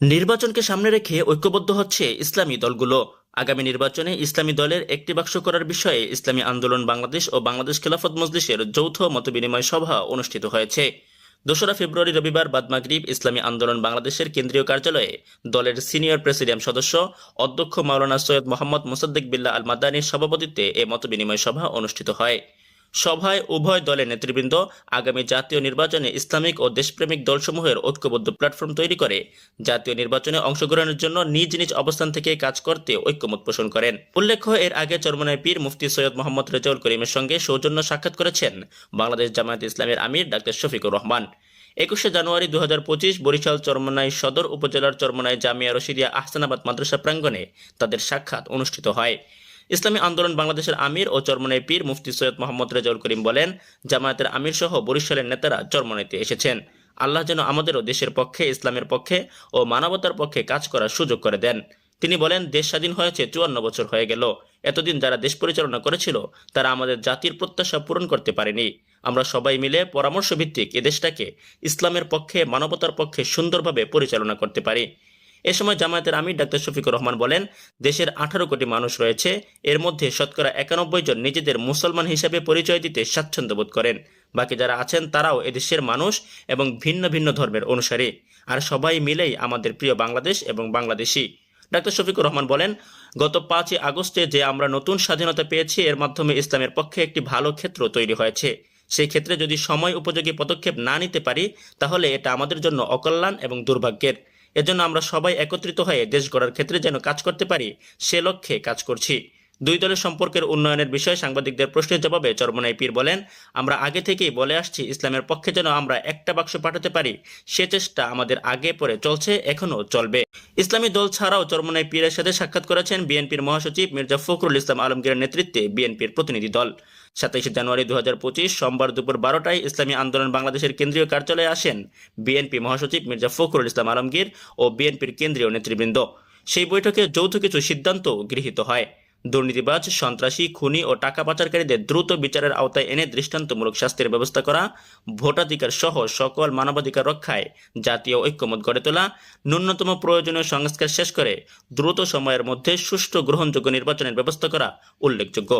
নির্বাচনকে সামনে রেখে ঐক্যবদ্ধ হচ্ছে ইসলামী দলগুলো। আগামী নির্বাচনে ইসলামী দলের একটি বাক্স করার বিষয়ে ইসলামী আন্দোলন বাংলাদেশ ও বাংলাদেশ খেলাফত মজলিসের যৌথ মতবিনিময় সভা অনুষ্ঠিত হয়েছে। দোসরা ফেব্রুয়ারি রবিবার বাদমাগরিব ইসলামী আন্দোলন বাংলাদেশের কেন্দ্রীয় কার্যালয়ে দলের সিনিয়র প্রেসিডিয়াম সদস্য, অধ্যক্ষ মাওলানা সৈয়দ মোহাম্মদ মোসাদ্দেক বিল্লাহ আল মাদানির সভাপতিত্বে এ মতবিনিময় সভা অনুষ্ঠিত হয়। সভায় উভয় দলের নেতৃবৃন্দ আগামী জাতীয় নির্বাচনে ইসলামিক ও দেশপ্রেমিক দলসমূহের ঐক্যবদ্ধ প্ল্যাটফর্ম তৈরি করে। জাতীয় নির্বাচনে অংশগ্রহণের জন্য নিজ নিজ অবস্থান থেকে কাজ করতে ঐক্যমত পোষণ করেন। উল্লেখ্য, এর আগে চরমনায় পীর মুফতি সৈয়দ মোহাম্মদ রেজাউল করিমের সঙ্গে সৌজন্য সাক্ষাৎ করেছেন বাংলাদেশ জামায়াত ইসলামের আমির ডাক্তার শফিকুর রহমান। একুশে জানুয়ারি দু হাজার পঁচিশ বরিশাল চরমনাই সদর উপজেলার চরমনাই জামিয়া রশিদিয়া আহসানাবাদ মাদ্রাসা প্রাঙ্গণে তাদের সাক্ষাৎ অনুষ্ঠিত হয়। ইসলামী আন্দোলন বাংলাদেশের আমির ও চরমনাই পীর মুফতি সৈয়দ মোহাম্মদ রেজাউল করিম বলেন, জামায়াতের আমির সহ বরিশালের নেতারা চরমনাইতে এসেছেন। আল্লাহ যেন আমাদেরও দেশের পক্ষে, ইসলামের পক্ষে ও মানবতার পক্ষে কাজ করার সুযোগ করে দেন। তিনি বলেন, দেশ স্বাধীন হয়েছে, চুয়ান্ন বছর হয়ে গেল। এতদিন যারা দেশ পরিচালনা করেছিল, তারা আমাদের জাতির প্রত্যাশা পূরণ করতে পারেনি। আমরা সবাই মিলে পরামর্শ ভিত্তিক এ দেশটাকে ইসলামের পক্ষে, মানবতার পক্ষে সুন্দরভাবে পরিচালনা করতে পারি। এ সময় জামায়াতের আমির ডাক্তার শফিকুর রহমান বলেন, দেশের আঠারো কোটি মানুষ রয়েছে, এর মধ্যে শতকরা একানব্বই জন নিজেদের মুসলমান হিসেবে পরিচয় দিতে স্বাচ্ছন্দ্য বোধ করেন। বাকি যারা আছেন তারাও এদেশের মানুষ এবং ভিন্ন ভিন্ন ধর্মের অনুসারী। আর সবাই মিলেই আমাদের প্রিয় বাংলাদেশ এবং বাংলাদেশি। ডাক্তার শফিকুর রহমান বলেন, গত পাঁচই আগস্টে যে আমরা নতুন স্বাধীনতা পেয়েছি, এর মাধ্যমে ইসলামের পক্ষে একটি ভালো ক্ষেত্র তৈরি হয়েছে। সেই ক্ষেত্রে যদি সময় উপযোগী পদক্ষেপ না নিতে পারি, তাহলে এটা আমাদের জন্য অকল্যাণ এবং দুর্ভাগ্যের। এজন্য আমরা সবাই একত্রিত হয়ে দেশ গড়ার ক্ষেত্রে যেন কাজ করতে পারি, সে লক্ষ্যে কাজ করছি। দুই দলের সম্পর্কের উন্নয়নের বিষয়ে সাংবাদিকদের প্রশ্নের জবাবে চরমনাই পীর বলেন, আমরা আগে থেকেই বলে আসছি, ইসলামের পক্ষে যেন আমরা একটা বাক্স পাঠাতে পারি, সে চেষ্টা আমাদের আগে পরে চলছে, এখনও চলবে। ইসলামী দল ছাড়াও চরমনাই পীরের সাথে সাক্ষাৎ করেছেন বিএনপির মহাসচিব মির্জা ফখরুল ইসলাম আলমগীরের নেতৃত্বে বিএনপির প্রতিনিধি দল। সাতাইশে জানুয়ারি দু হাজার পঁচিশ সোমবার দুপুর বারোটায় ইসলামী আন্দোলন বাংলাদেশের কেন্দ্রীয় কার্যালয়ে আসেন বিএনপি মহাসচিব মির্জা ফখরুল ইসলাম আলমগীর ও বিএনপির কেন্দ্রীয় নেতৃবৃন্দ। সেই বৈঠকে যৌথ কিছু সিদ্ধান্ত গৃহীত হয়। দুর্নীতিবাজ, সন্ত্রাসী, খুনি ও টাকা পাচারকারীদের দ্রুত বিচারের আওতায় এনে দৃষ্টান্তমূলক শাস্তির ব্যবস্থা করা ভোটাধিকার সহ সকল মানবাধিকার রক্ষায় জাতীয় ঐক্যমত গড়ে তোলা, ন্যূনতম প্রয়োজনীয় সংস্কার শেষ করে দ্রুত সময়ের মধ্যে সুষ্ঠু গ্রহণযোগ্য নির্বাচনের ব্যবস্থা করা উল্লেখযোগ্য।